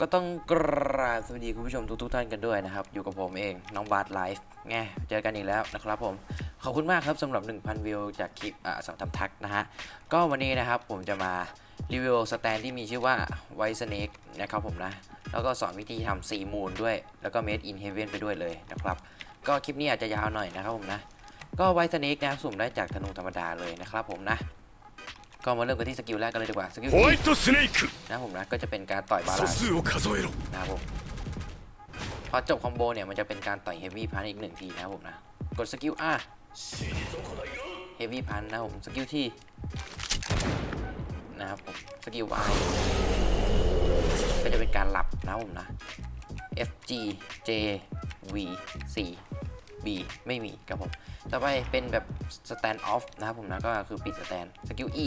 ก็ต้องกราบสวัสดีคุณผู้ชมทุกๆท่านกันด้วยนะครับ อยู่กับผมเองน้องบาร์ดไลฟ์ไงเจอกันอีกแล้วนะครับผม ขอบคุณมากครับสำหรับ 1,000 วิวจากคลิปอ่าสองทำทักนะฮะ ก็วันนี้นะครับผมจะมารีวิวสแตนที่มีชื่อว่า White Snake นะครับผมนะ แล้วก็สอนวิธีทำซีมูนด้วย แล้วก็ Made in Heaven ไปด้วยเลยนะครับ ก็คลิปนี้อาจจะยาวหน่อยนะครับผมนะ ก็ White Snake นะสุ่มได้จากธนูธรรมดาเลยนะครับผมนะ ก็มาเริ่มกันที่สกิลแรกกันเลยดีกว่าสกิลนะผมนะก็จะเป็นการต่อยบาลานซ์นะผมพอจบคอมโบเนี่ยมันจะเป็นการต่อยเฮฟวี่พันอีกหนึ่งทีนะผมนะกดสกิลอะเฮฟวี่พันนะผมสกิลที่นะครับผมสกิลวายก็จะเป็นการหลับนะผมนะ FG J V 4 B ไม่มีครับผม ต่อไปเป็นแบบ stand off นะครับผมนะก็คือปิด stand สกิล E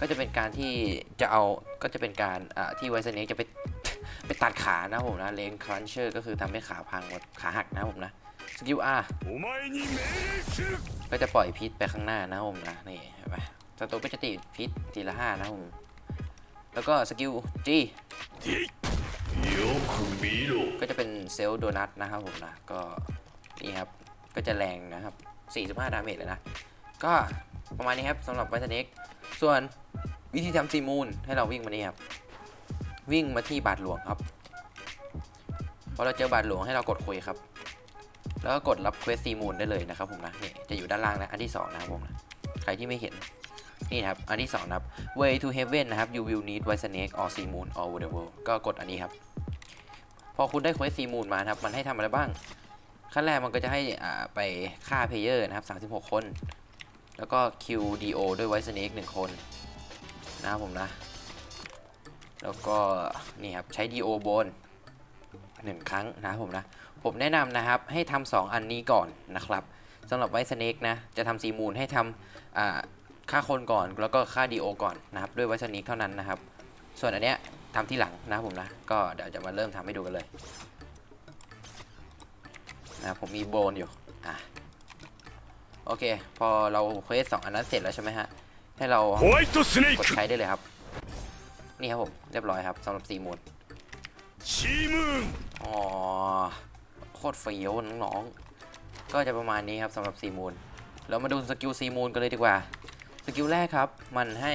ก็จะเป็นการที่จะเอาก็จะเป็นการที่ไวเซเน็กจะไปไปตัดขานะผมนะเลงครันเชอร์ก็คือทำให้ขาพังหมดขาหักนะผมนะสกิล R ก็จะปล่อยพิษไปข้างหน้านะผมนะนี่เห็นไหมศัตรูก็จะติดพิษทีละห้านะผมแล้วก็สกิล G ก็จะเป็น เซลล์โดนัทนะครับผมนะ ก็นี่ครับ ก็จะแรงนะครับ 45 ดาเมจเลยนะ ก็ประมาณนี้ครับสำหรับไวท์เนกส่วนวิธีทำซีมูนให้เราวิ่งมานี่ครับ วิ่งมาที่บาทหลวงครับพอเราเจอบาทหลวงให้เรากดคุยครับ แล้วก็กดรับเควสซีมูนได้เลยนะครับผมนะนี่จะอยู่ด้านล่างนะ อันที่สองนะครับผมนะใครที่ไม่เห็นนี่นครับ อันที่สองนะครับ way to heaven นะครับ you will need white snake or sea moon all over the world ก็กดอันนี้ครับ พอคุณได้เควสซีมูนมานะครับ มันให้ทำอะไรบ้าง ขั้นแรกมันก็จะให้อ่าไปฆ่าเพลเยอร์นะครับ36 คน แล้วก็ QDO ด้วยไวท์สเนกหนึ่งคน นะครับผมนะ แล้วก็นี่ครับใช้ DO บนหนึ่งครั้งนะครับผมนะ ผมแนะนำนะครับให้ทำสองอันนี้ก่อนนะครับสำหรับไวท์สเนกนะ จะทำซีมูนให้ทำอ่าฆ่าคนก่อนแล้วก็ฆ่า DO ก่อนนะครับ ด้วยไวท์สเนกเท่านั้นนะครับ ส่วนอันเนี้ย ทำที่หลังนะผมนะ ก็เดี๋ยวจะมาเริ่มทำให้ดูกันเลยนะผมมีโบนอยู่อะโอเค พอเราเควสสองอันนั้นเสร็จแล้วใช่ไหมฮะ ให้เรากดใช้ได้เลยครับ นี่ครับผม เรียบร้อยครับสำหรับซีมูนอ๋อโคตรเฟี้ยวน้องๆ ก็จะประมาณนี้ครับสำหรับซีมูนเรามาดูสกิลซีมูนกันเลยดีกว่า สกิลแรกครับ มันให้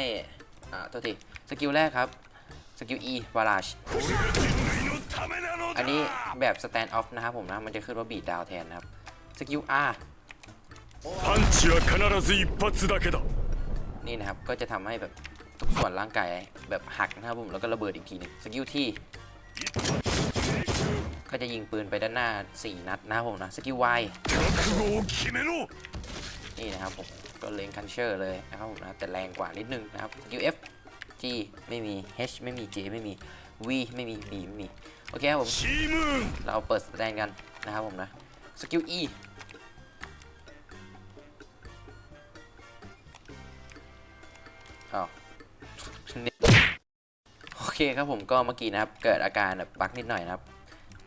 อ่าตัวทีสกิลแรกครับ กิล E วาราชอันนี้แบบสแตนด์ออฟนะครับผมนะ มันจะขึ้นว่าบีดดาวแทนนะครับ สกิล R นี่นะครับ ก็จะทำให้แบบทุกส่วนร่างกายแบบหักนะครับผม แล้วก็ระเบิดอีกทีนึงสกิลทีก็จะยิงปืนไปด้านหน้า 4 นัดนะครับผมนะ สกิลวายนี่นะครับผม ก็เลงคันเชอร์เลยนะครับผมนะ แต่แรงกว่านิดนึงนะครับ สกิล F G ไม่มี H ไม่มี J ไม่มี V ไม่มี B ไม่มี โอเคครับผม เราเปิดแสดงกันนะครับผมนะ สกิล E อ้าโอเคครับผมก็เมื่อกี้นะครับ เกิดอาการแบบบั๊กนิดหน่อยนะครับ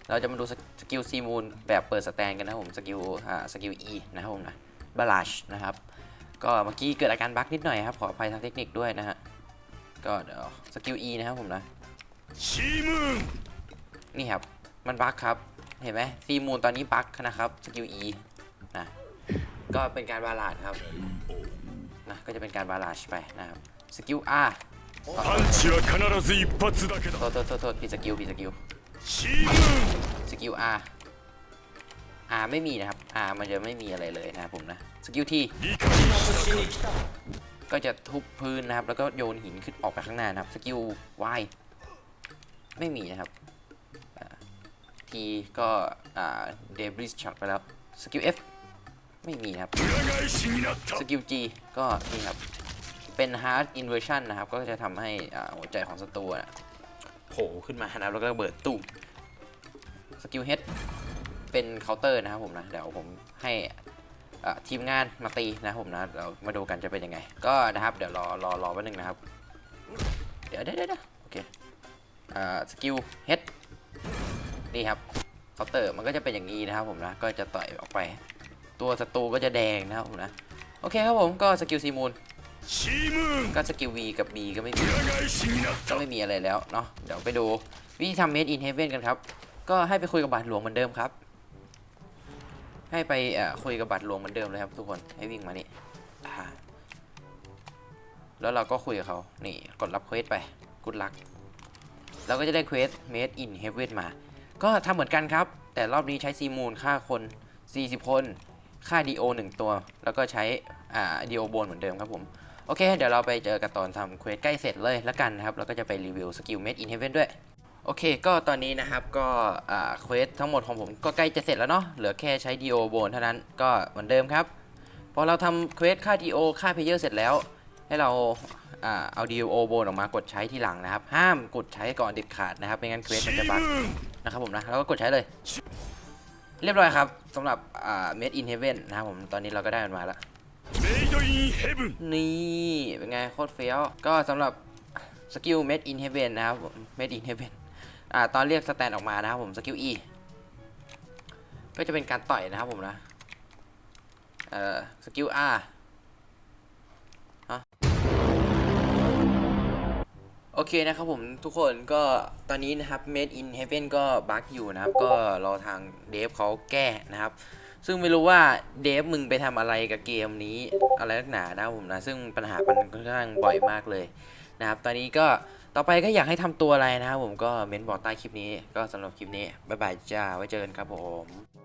เราจะมาดูสกิลซีมูนแบบเปิดสแตนกันนะผม สกิลอ่า สกิล E นะครับผมนะบาลาชนะครับ ก็เมื่อกี้เกิดอาการบั๊กนิดหน่อยครับ ขออภัยทางเทคนิคด้วยนะฮะ ก็เดี๋ยวสกิล E นะครับผมนะซีมูนนี่ครับ มันบั๊กครับ เห็นไหมซีมูนตอนนี้บั๊กนะครับสกิล E นะก็เป็นการบาลาดครับนะก็จะเป็นการบาลาดไปนะครับสกิล R パンチは必ず一発だけだโทษโทษโทษโทษผิดสกิลพี่สกิลシームสกิล R R ไม่มีนะครับ R มันจะไม่มีอะไรเลยนะครับผมนะสกิล T ーン ก็จะทุบพื้นนะครับ แล้วก็โยนหินขึ้นออกไปข้างหน้านะครับ สกิลวายไม่มีนะครับทีก็เดบริสช็อตไปแล้ว สกิลเอฟไม่มีนะครับ สกิลจีก็นี่ครับ เป็นฮาร์ดอินเวอร์ชันนะครับ ก็จะทำให้หัวใจของศัตรูโผล่ขึ้นมานะครับ แล้วก็เบิดตู้สกิลเฮดเป็นเคาน์เตอร์นะครับผมนะ เดี๋ยวผมให้ ทีมงานมาตีนะผมนะเรามาดูกันจะเป็นยังไง ก็นะครับเดี๋ยวรอรอรอแป๊บนึงนะครับ เดี๋ยวเดี๋ยวเดี๋ยวโอเคอ่าสกิลเฮดนี่ครับเคาเตอร์มันก็จะเป็นอย่างนี้นะครับผมนะก็จะต่อยออกไป ตัวศัตรูก็จะแดงนะครับผมนะโอเคครับผมก็สกิลซีมูนก็สกิลวีกับบีก็ไม่มีก็ไม่มีอะไรแล้วเนาะเดี๋ยวไปดูวิธีทำเมดอินเฮเว่นกันครับ ก็ให้ไปคุยกับบาทหลวงเหมือนเดิมครับ ให้ไปคุยกับบาทหลวงเหมือนเดิมเลยครับทุกคนให้วิ่งมานี่แล้วเราก็คุยกับเขานี่กดรับเควสไปกุดลักเราก็จะได้เควส Made in Heaven มา ก็ทำเหมือนกันครับ แต่รอบนี้ใช้ซีมูลฆ่าคน 40 คน ฆ่า DO 1ตัว แล้วก็ใช้อ่า DO โบนเหมือนเดิมครับผม โอเค เดี๋ยวเราไปเจอกันตอนทำเควสใกล้เสร็จเลยแล้วกันนะครับ แล้วก็จะไปรีวิวสกิล Made in Heaven ด้วย โอเค ก็ตอนนี้นะครับ ก็เควสทั้งหมดของผมก็ใกล้จะเสร็จแล้วเนาะ เหลือแค่ใช้ดีโอโบนเท่านั้น ก็เหมือนเดิมครับ พอเราทำเควสค่าดีโอค่าเพเยอร์เสร็จแล้ว ให้เราเอาดีโอโบนออกมากดใช้ทีหลังนะครับ ห้ามกดใช้ก่อนเด็ดขาดนะครับ ไม่งั้นเควสมันจะบั๊กนะครับผมนะ แล้วก็กดใช้เลย เรียบร้อยครับสำหรับเมดอินเฮเว่นนะครับผม ตอนนี้เราก็ได้มันมาแล้ว นี่เป็นไงโคตรเฟี้ยว ก็สำหรับสกิลเมดอินเฮเว่นนะครับเมดอินเฮเว่น อ่าตอนเรียกสแตนออกมานะครับผมสกิล E ก็จะเป็นการต่อยนะครับผมนะเอ่อสกิล R ฮะโอเคนะครับผมทุกคนก็ตอนนี้นะครับ Made in Heaven ก็บั๊กอยู่นะครับ ก็รอทางเดฟเขาแก้นะครับ ซึ่งไม่รู้ว่าเดฟมึงไปทำอะไรกับเกมนี้อะไรนักหนานะผมนะ ซึ่งปัญหามันค่อนข้างบ่อยมากเลยนะครับ ตอนนี้ก็ ต่อไปก็อยากให้ทำตัวอะไรนะครับผมก็เม้นบอกใต้คลิปนี้ ก็สำหรับคลิปนี้ บ๊ายบายจ้า ไว้เจอกันครับผม